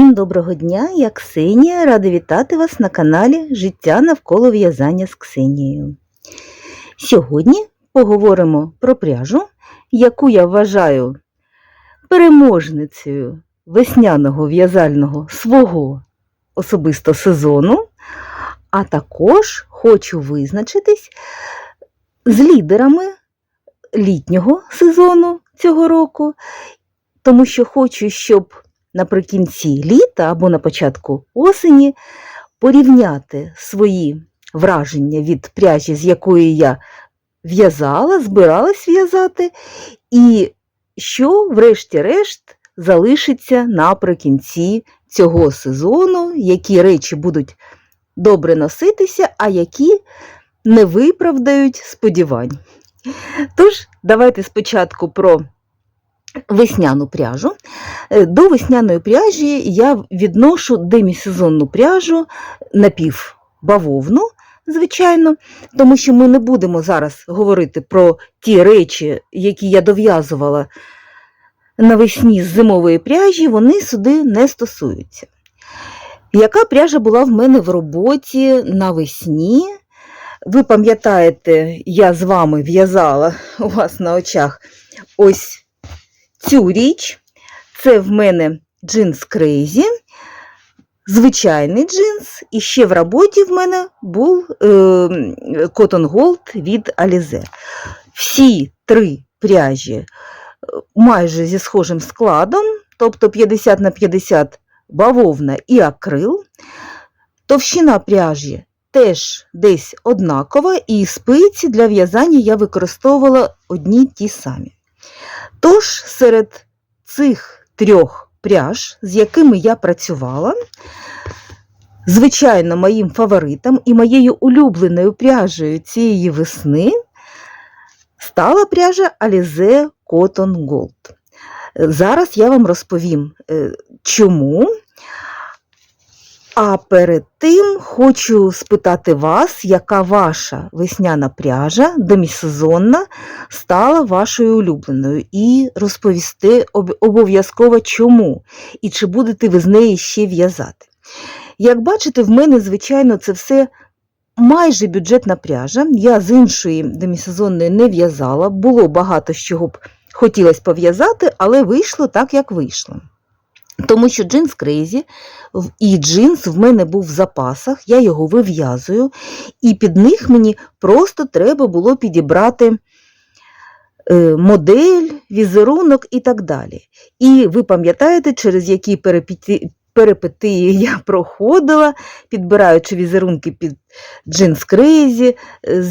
Всім доброго дня, я Ксенія, рада вітати вас на каналі Життя навколо в'язання з Ксенією. Сьогодні поговоримо про пряжу, яку я вважаю переможницею весняного в'язального свого особисто сезону, а також хочу визначитись з лідерами літнього сезону цього року, тому що хочу, щоб наприкінці літа або на початку осені порівняти свої враження від пряжі, з якої я в'язала, збиралась в'язати, і що, врешті-решт, залишиться наприкінці цього сезону, які речі будуть добре носитися, а які не виправдають сподівань. Тож, давайте спочатку про весняну пряжу. Е, До весняної пряжі я відношу демісезонну пряжу напівбавовну, звичайно, тому що ми не будемо зараз говорити про ті речі, які я дов'язувала навесні з зимової пряжі, вони сюди не стосуються. Яка пряжа була в мене в роботі навесні? Ви пам'ятаєте, я з вами в'язала у вас на очах ось цю річ. Це в мене джинс Crazy, звичайний джинс, і ще в роботі в мене був е, Cotton Gold від Alize. Всі три пряжі е, майже зі схожим складом, тобто 50 на 50 бавовна і акрил. Товщина пряжі теж десь однакова, і спиці для в'язання я використовувала одні ті самі. Тож серед цих трьох пряж, з якими я працювала, звичайно, моїм фаворитом і моєю улюбленою пряжею цієї весни стала пряжа Alize Cotton Gold. Зараз я вам розповім, е, чому. А перед тим хочу спитати вас, яка ваша весняна пряжа демісезонна стала вашою улюбленою, і розповісти об- обов'язково чому, і чи будете ви з неї ще в'язати. Як бачите, в мене, звичайно, це все майже бюджетна пряжа. Я з іншої демісезонної не в'язала, було багато з чого б хотілося пов'язати, але вийшло так, як вийшло. Тому що джинс в- і джинс в мене був в запасах, я його вив'язую, і під них мені просто треба було підібрати е, модель, візерунок і так далі. І ви пам'ятаєте, через які перепіти- перипетії я проходила, підбираючи візерунки під джинс. Е,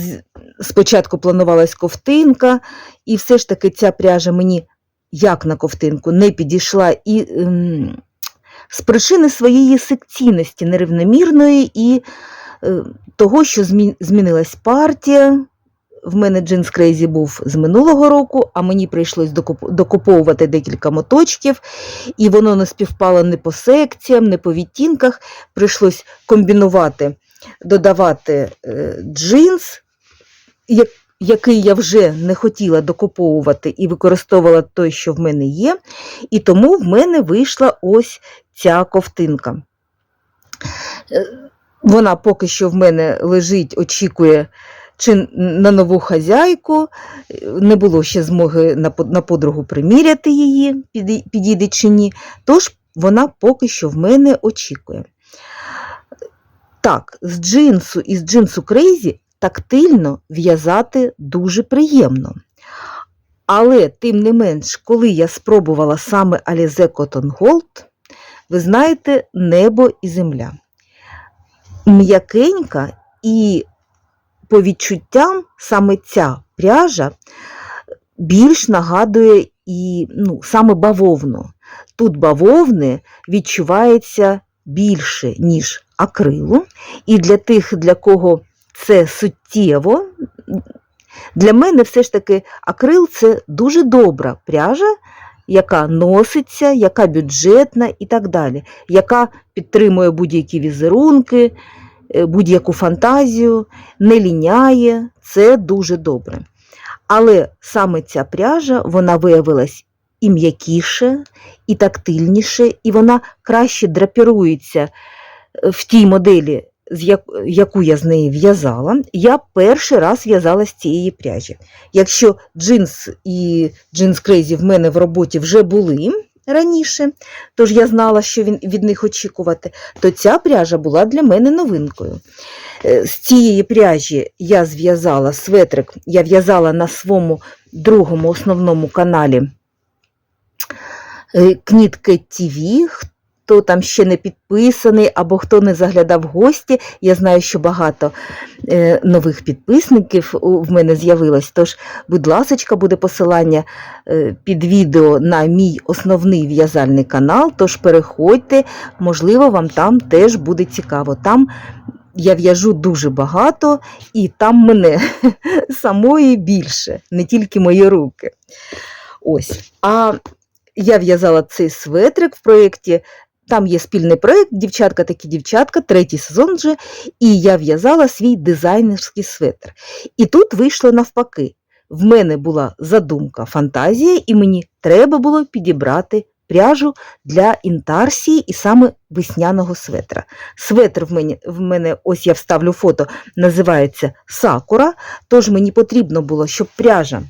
Спочатку планувалась ковтинка, і все ж таки ця пряжа мені як на ковтинку не підійшла і ем, з причини своєї секційності нерівномірної і е, того, що змі- змінилась партія. В мене джинс Crazy був з минулого року, а мені прийшлось докуп- докуповувати декілька моточків, і воно не співпало не по секціям, не по відтінках. Прийшлось комбінувати, додавати е, джинс, який я вже не хотіла докуповувати і використовувала той, що в мене є. І тому в мене вийшла ось ця ковтинка. Е, Вона поки що в мене лежить, очікує чи на нову хазяйку. Е, Не було ще змоги на подругу приміряти її, підійде чи ні. Тож вона поки що в мене очікує. Так, з джинсу і з джинсу Crazy тактильно в'язати дуже приємно. Але, тим не менш, коли я спробувала саме Alize Cotton Gold, ви знаєте, небо і земля. М'якенька і по відчуттям саме ця пряжа більш нагадує і ну, саме бавовну. Тут бавовни відчувається більше, ніж акрилу. І для тих, для кого це суттєво, для мене все ж таки акрил це дуже добра пряжа, яка носиться, яка бюджетна і так далі, яка підтримує будь-які візерунки, е, будь-яку фантазію, не ліняє, це дуже добре. Але саме ця пряжа вона виявилась і м'якіше, і тактильніше, і вона краще драпірується е, в тій моделі, яку я з неї в'язала. Я перший раз в'язала з цієї пряжі. Якщо джинс і джинс Crazy в мене в роботі вже були раніше, тож я знала, що він, від них очікувати, то ця пряжа була для мене новинкою. Е, З цієї пряжі я зв'язала светрик, я в'язала на своєму другому основному каналі е, Кнітка TV. Хто там ще не підписаний або хто не заглядав гості, я знаю, що багато е, нових підписників в мене з'явилось. Тож, будь ласка, буде посилання е, під відео на мій основний в'язальний канал. Тож переходьте, можливо, вам там теж буде цікаво. Там я в'яжу дуже багато, і там мене самої більше, не тільки мої руки. Ось. А я в'язала цей светрик в проєкті. Там є спільний проєкт Дівчатка такі дівчатка, третій сезон вже, і я в'язала свій дизайнерський светр. І тут вийшло навпаки. В мене була задумка, фантазія, і мені треба було підібрати пряжу для інтарсії і саме весняного светра. Светр в мене, в мене, ось я вставлю фото, називається Сакура, тож мені потрібно було, щоб пряжа,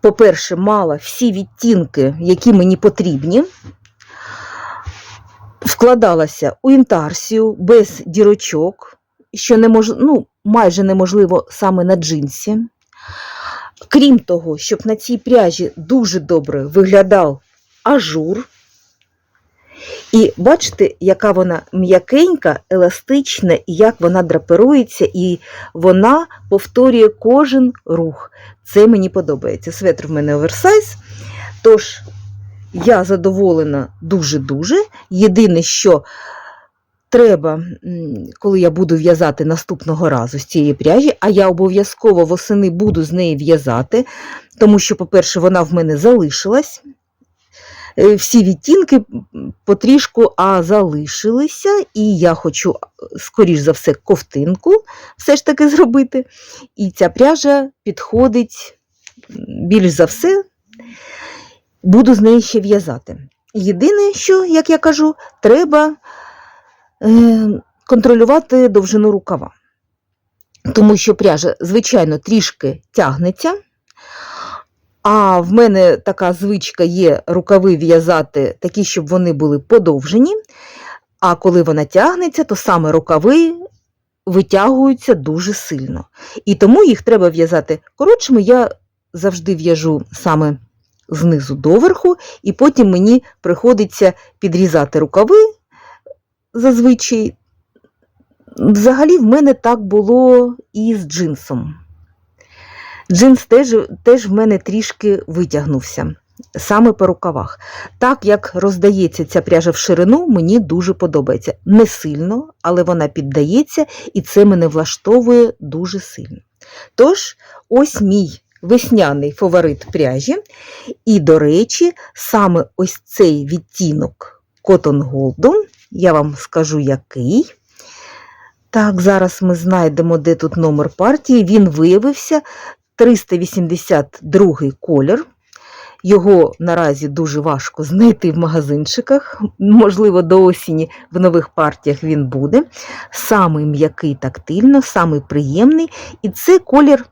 по-перше, мала всі відтінки, які мені потрібні, вкладалася у інтарсію без дірочок, що немож... ну, майже неможливо саме на джинсі. Крім того, щоб на цій пряжі дуже добре виглядав ажур. І бачите, яка вона м'якенька, еластична, і як вона драпирується, і вона повторює кожен рух. Це мені подобається. Светр в мене оверсайз. Тож я задоволена дуже-дуже. Єдине, що треба, коли я буду в'язати наступного разу з цієї пряжі, а я обов'язково восени буду з неї в'язати, тому що, по-перше, вона в мене залишилась. Е, Всі відтінки потрішку, а залишилися, і я хочу, скоріш за все, ковтинку все ж таки зробити. І ця пряжа підходить більш за все, буду з неї ще в'язати. Єдине, що, як я кажу, треба е, контролювати довжину рукава. Тому що пряжа, звичайно, трішки тягнеться. А в мене така звичка є рукави в'язати такі, щоб вони були подовжені. А коли вона тягнеться, то саме рукави витягуються дуже сильно. І тому їх треба в'язати коротшими. Я завжди в'яжу саме знизу доверху, і потім мені приходиться підрізати рукави зазвичай. Взагалі, в мене так було і з джинсом. Джинс теж, теж в мене трішки витягнувся, саме по рукавах. Так як роздається ця пряжа в ширину, мені дуже подобається. Не сильно, але вона піддається, і це мене влаштовує дуже сильно. Тож, ось мій весняний фаворит пряжі. І, до речі, саме ось цей відтінок Cotton Gold, я вам скажу який. Так, зараз ми знайдемо, де тут номер партії. Він виявився 382 колір. Його наразі дуже важко знайти в магазинчиках. Можливо, до осені в нових партіях він буде. Самий м'який тактильно, самий приємний. І це колір,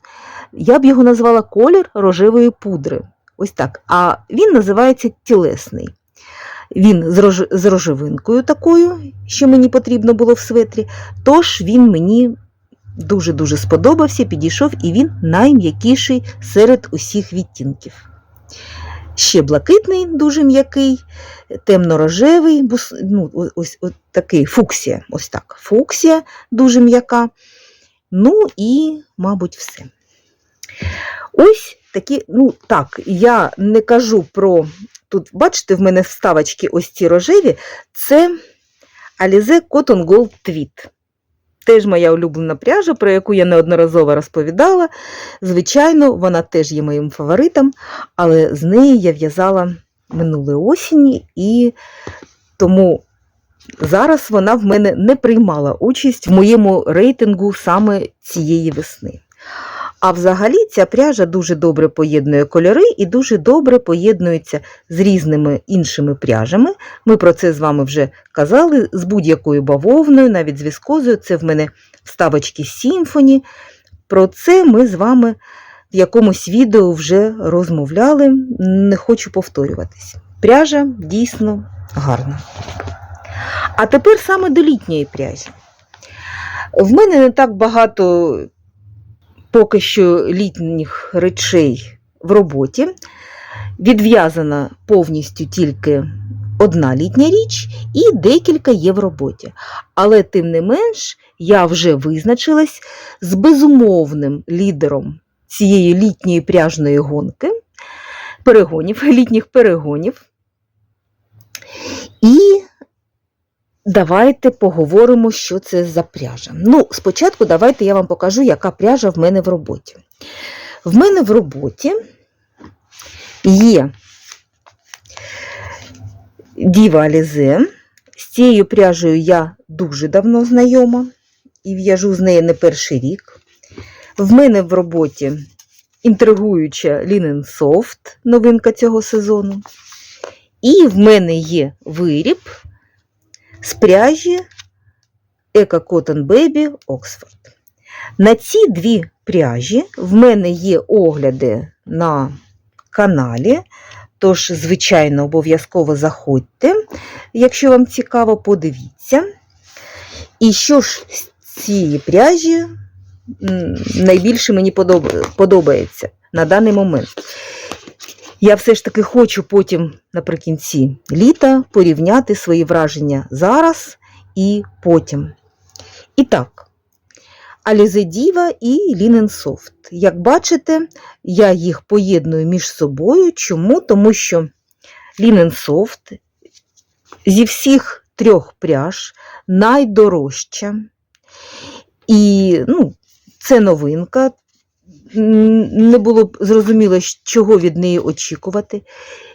я б його назвала колір рожевої пудри. Ось так. А він називається тілесний. Він з, рож... з рожевинкою такою, що мені потрібно було в светрі. Тож він мені дуже-дуже сподобався, підійшов, і він найм'якіший серед усіх відтінків. Ще блакитний, дуже м'який, темно-рожевий, бус... ну, ось, ось такий фуксія. Ось так. Фуксія дуже м'яка. Ну і, мабуть, все. Ось такі, ну так, я не кажу про. Тут, бачите, в мене вставочки ось ці рожеві, це Alize Cotton Gold Tweed. Теж моя улюблена пряжа, про яку я неодноразово розповідала. Звичайно, вона теж є моїм фаворитом, але з неї я в'язала минулої осені, і тому зараз вона в мене не приймала участь в моєму рейтингу саме цієї весни. А взагалі ця пряжа дуже добре поєднує кольори і дуже добре поєднується з різними іншими пряжами. Ми про це з вами вже казали, з будь-якою бавовною, навіть з віскозою. Це в мене вставочки Сімфоні. Про це ми з вами в якомусь відео вже розмовляли, не хочу повторюватись. Пряжа дійсно гарна. А тепер саме до літньої пряжі. В мене не так багато поки що літніх речей в роботі. Відв'язана повністю тільки одна літня річ, і декілька є в роботі. Але, тим не менш, я вже визначилась з безумовним лідером цієї літньої пряжної гонки, перегонів, літніх перегонів. І давайте поговоримо, що це за пряжа. Ну, спочатку давайте я вам покажу, яка пряжа в мене в роботі. В мене в роботі є Діва Алізе. З цією пряжею я дуже давно знайома і в'яжу з неї не перший рік. В мене в роботі інтригуюча Linen Soft, новинка цього сезону. І в мене є виріб з пряжі Eco Cotton Baby Oxford. На ці дві пряжі в мене є огляди на каналі. Тож, звичайно, обов'язково заходьте, якщо вам цікаво, подивіться. І що ж з цієї пряжі найбільше мені подобається на даний момент. Я все ж таки хочу потім наприкінці літа порівняти свої враження зараз і потім. І так, Diva і Soft. Як бачите, я їх поєдную між собою. Чому? Тому що Soft зі всіх трьох пряж найдорожча. І ну, це новинка. Не було б зрозуміло, чого від неї очікувати.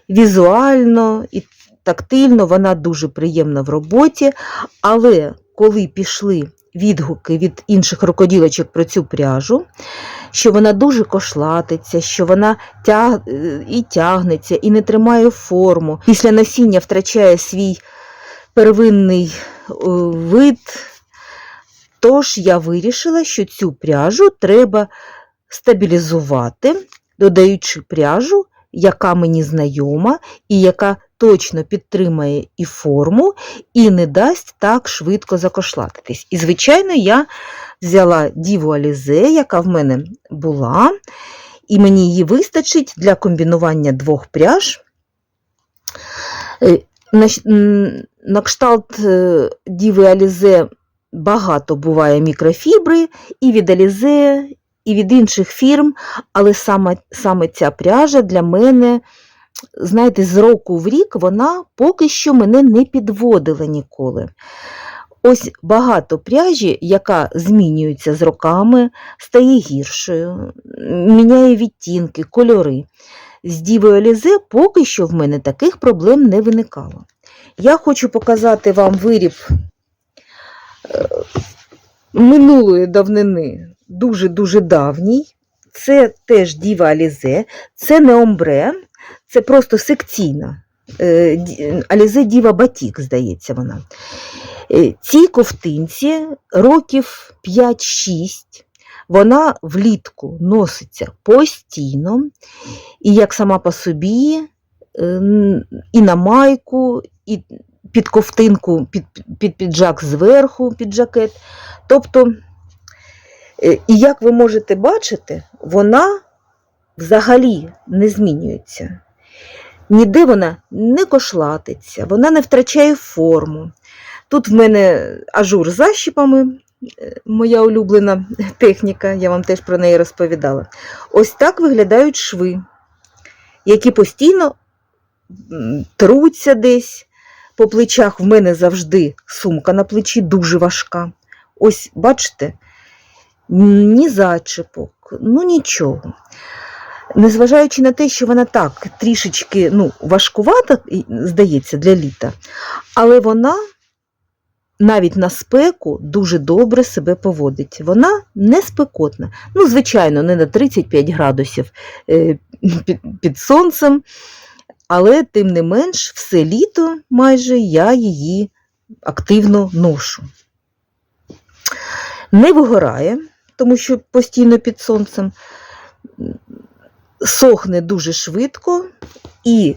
Візуально і тактильно вона дуже приємна в роботі, але коли пішли відгуки від інших рукоділочок про цю пряжу, що вона дуже кошлатиться, що вона тяг... і тягнеться, і не тримає форму. Після насіння втрачає свій первинний е, вид. Тож я вирішила, що цю пряжу треба стабілізувати, додаючи пряжу, яка мені знайома, і яка точно підтримає і форму, і не дасть так швидко закошлатитись. І, звичайно, я взяла Діву Алізе, яка в мене була, і мені її вистачить для комбінування двох пряж. Е, На, кшталт е, Діви Алізе багато буває мікрофібри і від Алізе, і від інших фірм, але саме, саме ця пряжа для мене, знаєте, з року в рік вона поки що мене не підводила ніколи. Ось багато пряжі, яка змінюється з роками, стає гіршою, міняє відтінки, кольори. З Дівою Алізе поки що в мене таких проблем не виникало. Я хочу показати вам виріб е, минулої давнини, дуже-дуже давній. Це теж Діва Алізе, це не омбре, це просто секційна. Е, Алізе Діва Батік, здається вона. Е, Цій ковтинці років 5-6. Вона влітку носиться постійно, і як сама по собі, е, і на майку, і під ковтинку, під, під піджак зверху, під жакет. Тобто, і як ви можете бачити, вона взагалі не змінюється. Ніде вона не кошлатиться, вона не втрачає форму. Тут в мене ажур з защіпами, е, моя улюблена техніка, я вам теж про неї розповідала. Ось так виглядають шви, які постійно труться десь. По плечах в мене завжди сумка на плечі дуже важка. Ось, бачите, ні зачіпок, ну нічого. Незважаючи на те, що вона так трішечки ну, важкувата, здається, для літа, але вона навіть на спеку дуже добре себе поводить. Вона не спекотна. Ну, звичайно, не на 35 градусів е, під, під сонцем, але тим не менш, все літо майже я її активно ношу. Не вигорає, тому що постійно під сонцем, сохне дуже швидко, і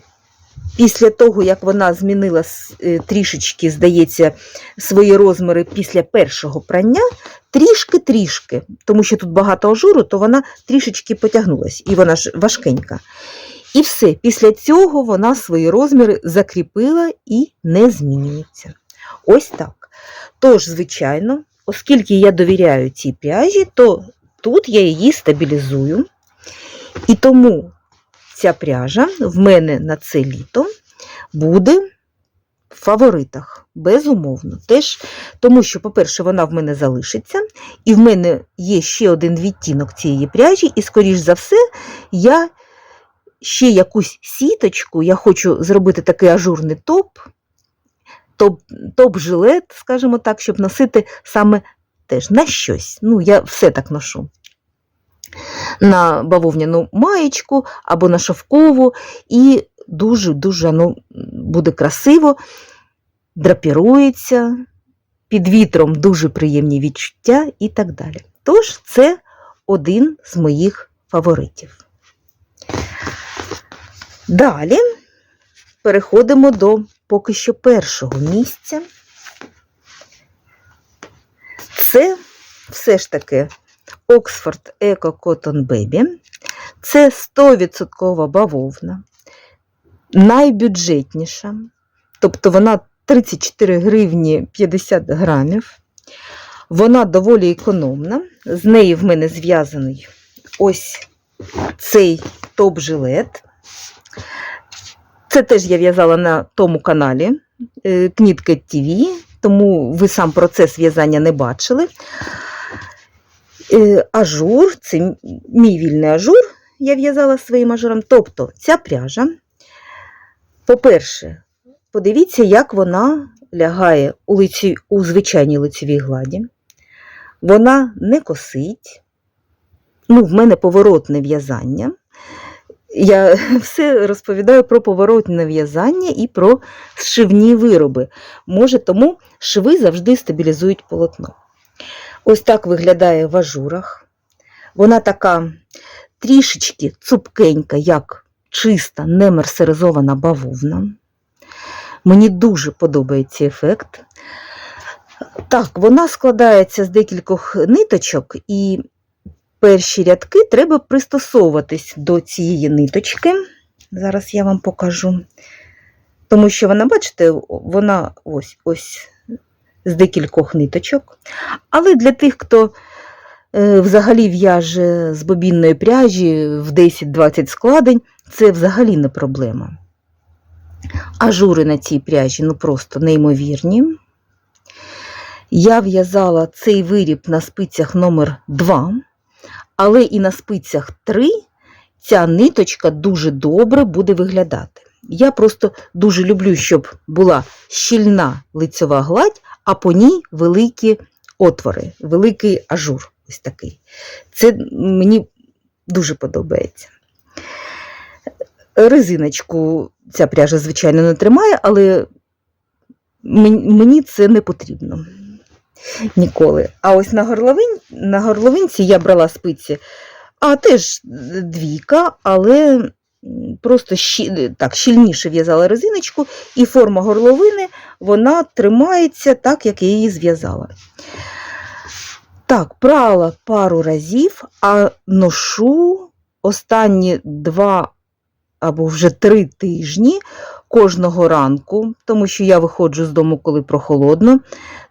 після того, як вона змінила е, трішечки, здається, свої розміри після першого прання, трішки-трішки, тому що тут багато ажуру, то вона трішечки потягнулась, і вона ж важкенька. І все, після цього вона свої розміри закріпила і не змінюється. Ось так. Тож, звичайно, оскільки я довіряю цій пряжі, то тут я її стабілізую. І тому ця пряжа в мене на це літо буде в фаворитах, безумовно. Теж, тому що, по-перше, вона в мене залишиться, і в мене є ще один відтінок цієї пряжі, і, скоріш за все, я ще якусь сіточку, я хочу зробити такий ажурний топ, топ, топ-жилет, скажімо так, щоб носити саме теж на щось. Ну, я все так ношу. На бавовняну маєчку або на шовкову, і дуже-дуже ну, буде красиво, драпірується, під вітром дуже приємні відчуття і так далі. Тож, це один з моїх фаворитів. Далі переходимо до поки що першого місця. Це все ж таки Oxford Eco Cotton Baby. Це 100% бавовна, найбюджетніша, тобто вона 34 гривні 50 грамів. Вона доволі економна. З неї в мене зв'язаний ось цей топ-жилет. Це теж я в'язала на тому каналі е, Кнітка TV, тому ви сам процес в'язання не бачили. Е, Ажур, це мій вільний ажур, я в'язала своїм ажуром. Тобто ця пряжа, по-перше, подивіться, як вона лягає у, лиці, у звичайній лицевій гладі. Вона не косить. Ну, в мене поворотне в'язання. Я все розповідаю про поворотне в'язання і про зшивні вироби. Може, тому шви завжди стабілізують полотно. Ось так виглядає в ажурах. Вона така трішечки цупкенька, як чиста, немерсеризована бавовна. Мені дуже подобається ефект. Так, вона складається з декількох ниточок, і перші рядки треба пристосовуватись до цієї ниточки. Зараз я вам покажу. Тому що вона, бачите, вона ось ось з декількох ниточок. Але для тих, хто е, взагалі в'яже з бобінної пряжі в 10-20 складень, це взагалі не проблема. Ажури на цій пряжі ну просто неймовірні. Я в'язала цей виріб на спицях номер 2 але і на спицях 3 ця ниточка дуже добре буде виглядати. Я просто дуже люблю, щоб була щільна лицьова гладь, а по ній великі отвори, великий ажур. Ось такий. Це мені дуже подобається. Резиночку ця пряжа, звичайно, не тримає, але мені це не потрібно ніколи. А ось на, горловин, на горловинці я брала спиці, а теж двійка, але просто щі, так, щільніше в'язала резиночку, і форма горловини вона тримається так, як я її зв'язала. Так, прала пару разів, а ношу останні два або вже три тижні кожного ранку, тому що я виходжу з дому, коли прохолодно.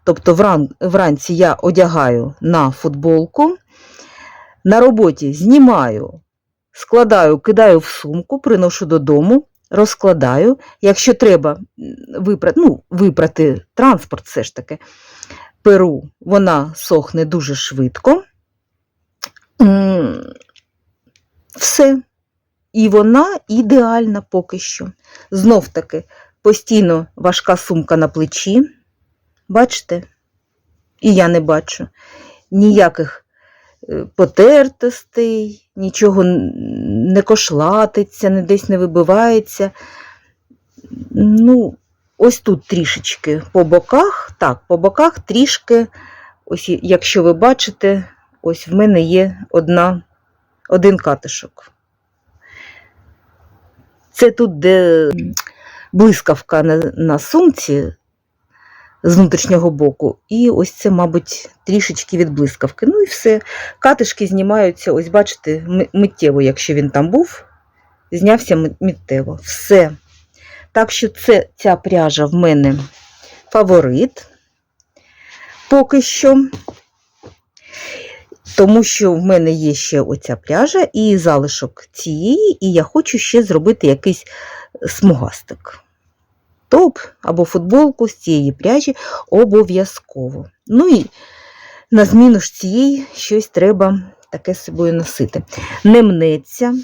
Тобто вран, вранці я одягаю на футболку, на роботі знімаю, складаю, кидаю в сумку, приношу додому, розкладаю. Якщо треба випрати, ну, випрати транспорт, все ж таки, перу, вона сохне дуже швидко. Все. І вона ідеальна поки що. Знов таки, постійно важка сумка на плечі. Бачите? І я не бачу ніяких е, потертостей, нічого не кошлатиться, не десь не вибивається. Ну, ось тут трішечки по боках, так, по боках трішки, ось якщо ви бачите, ось в мене є одна, один катишок. Це тут, де блискавка на, на сумці з внутрішнього боку, і ось це, мабуть, трішечки від блискавки. Ну і все. Катишки знімаються, ось бачите, миттєво, якщо він там був, знявся ми- миттєво. Все. Так що це, ця пряжа в мене фаворит поки що. Тому що в мене є ще оця пряжа і залишок цієї, і я хочу ще зробити якийсь смугастик. Топ або футболку з цієї пряжі обов'язково. Ну і на зміну ж цієї щось треба таке з собою носити. Не мнеться,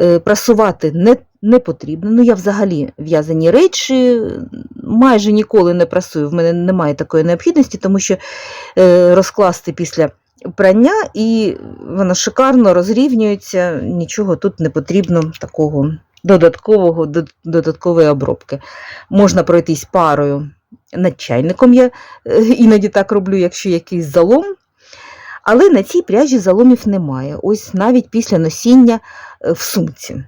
е, прасувати не, не потрібно. Ну, я взагалі в'язані речі майже ніколи не прасую. В мене немає такої необхідності, тому що е, розкласти після прання і воно шикарно розрівнюється, нічого тут не потрібно такого додаткового, додаткової обробки. Можна пройтись парою над чайником, я е, іноді так роблю, якщо якийсь залом. Але на цій пряжі заломів немає. Ось навіть після носіння е, в сумці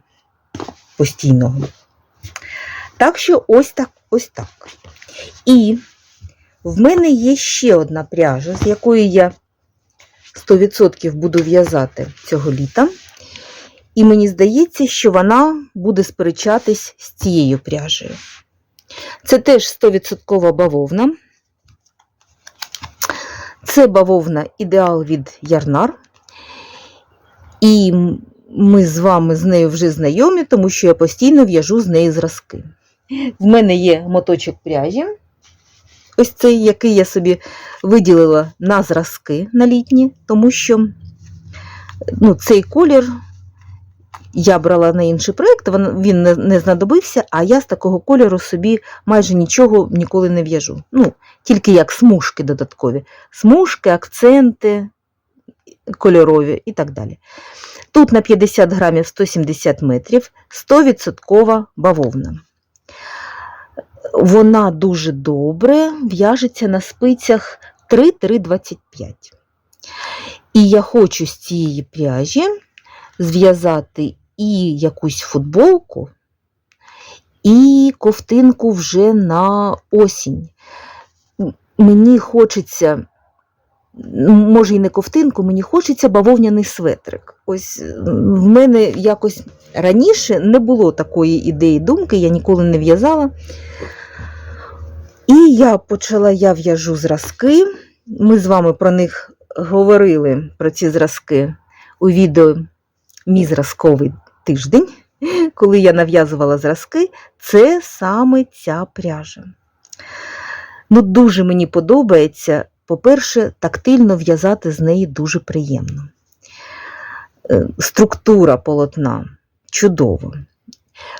постійного. Так що ось так, ось так. І в мене є ще одна пряжа, з якої я 100% буду в'язати цього літа. І мені здається, що вона буде сперечатись з цією пряжею. Це теж 100% бавовна. Це бавовна ідеал від Ярнар. І ми з вами з нею вже знайомі, тому що я постійно в'яжу з неї зразки. В мене є моточок пряжі. Ось цей, який я собі виділила на зразки на літні, тому що ну, цей колір я брала на інший проєкт, він не знадобився, а я з такого кольору собі майже нічого ніколи не в'яжу. Ну, тільки як смужки додаткові. Смужки, акценти кольорові і так далі. Тут на 50 грамів 170 метрів 100% бавовна. Вона дуже добре в'яжеться на спицях 3-3,25. І я хочу з цієї пряжі зв'язати і якусь футболку, і ковтинку вже на осінь. Мені хочеться, може і не ковтинку, мені хочеться бавовняний светрик. Ось в мене якось раніше не було такої ідеї думки, я ніколи не в'язала. І я почала, я в'яжу зразки. Ми з вами про них говорили, про ці зразки у відео Мій зразковий тиждень, коли я нав'язувала зразки, це саме ця пряжа. Ну, дуже мені подобається, по-перше, тактильно в'язати з неї дуже приємно. Е, Структура полотна чудова.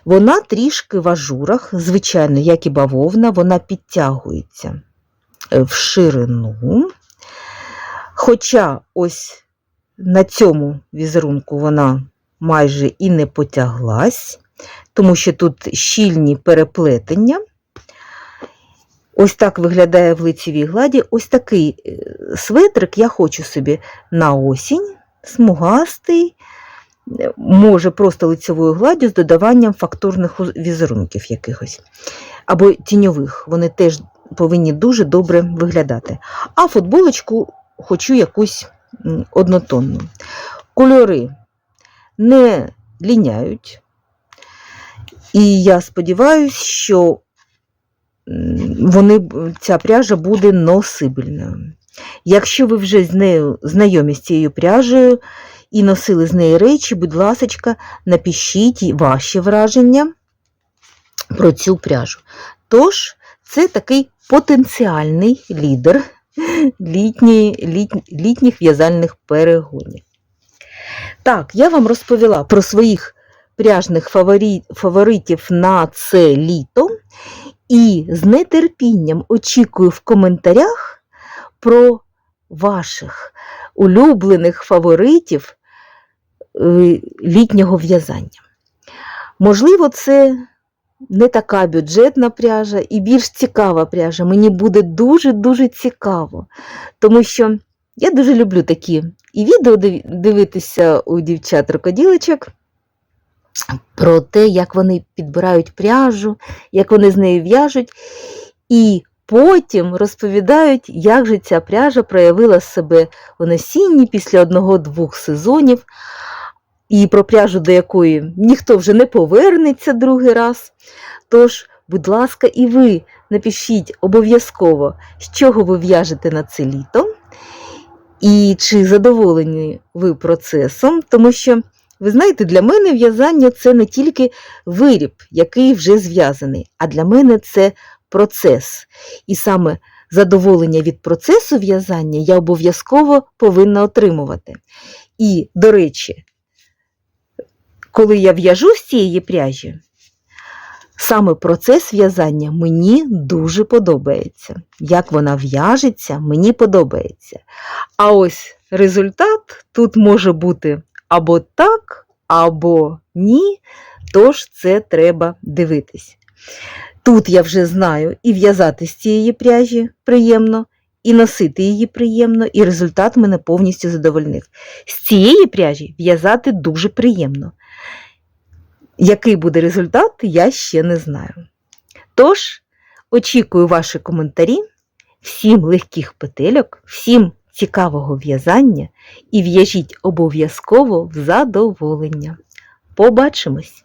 Вона трішки в ажурах, звичайно, як і бавовна, вона підтягується е, в ширину. Хоча ось на цьому візерунку вона майже і не потяглась, тому що тут щільні переплетення. Ось так виглядає в лицевій гладі. Ось такий е, светрик я хочу собі на осінь, смугастий, може просто лицевою гладдю з додаванням фактурних візерунків якихось. Або тіньових. Вони теж повинні дуже добре виглядати. А футболочку хочу якусь однотонну. Кольори не ліняють. І я сподіваюся, що вони, ця пряжа буде носибельною. Якщо ви вже з нею знайомі з цією пряжею і носили з неї речі, будь ласка, напишіть ваші враження про цю пряжу. Тож, це такий потенціальний лідер літні, літ, літніх в'язальних перегонів. Так, я вам розповіла про своїх пряжних фаворитів на це літо. І з нетерпінням очікую в коментарях про ваших улюблених фаворитів літнього в'язання. Можливо, це не така бюджетна пряжа і більш цікава пряжа. Мені буде дуже-дуже цікаво, тому що я дуже люблю такі і відео дивитися у дівчат-рукоділочок про те, як вони підбирають пряжу, як вони з нею в'яжуть, і потім розповідають, як же ця пряжа проявила себе у насінні після одного-двох сезонів, і про пряжу, до якої ніхто вже не повернеться другий раз. Тож, будь ласка, і ви напишіть обов'язково, з чого ви в'яжете на це літо, і чи задоволені ви процесом, тому що, ви знаєте, для мене в'язання це не тільки виріб, який вже зв'язаний, а для мене це процес. І саме задоволення від процесу в'язання я обов'язково повинна отримувати. І, до речі, коли я в'яжу з цієї пряжі, саме процес в'язання мені дуже подобається. Як вона в'яжеться, мені подобається. А ось результат тут може бути або так, або ні, тож це треба дивитись. Тут я вже знаю і в'язати з цієї пряжі приємно, і носити її приємно, і результат мене повністю задовольнив. З цієї пряжі в'язати дуже приємно. Який буде результат, я ще не знаю. Тож, очікую ваші коментарі, всім легких петельок, всім цікавого в'язання і в'яжіть обов'язково в задоволення. Побачимось!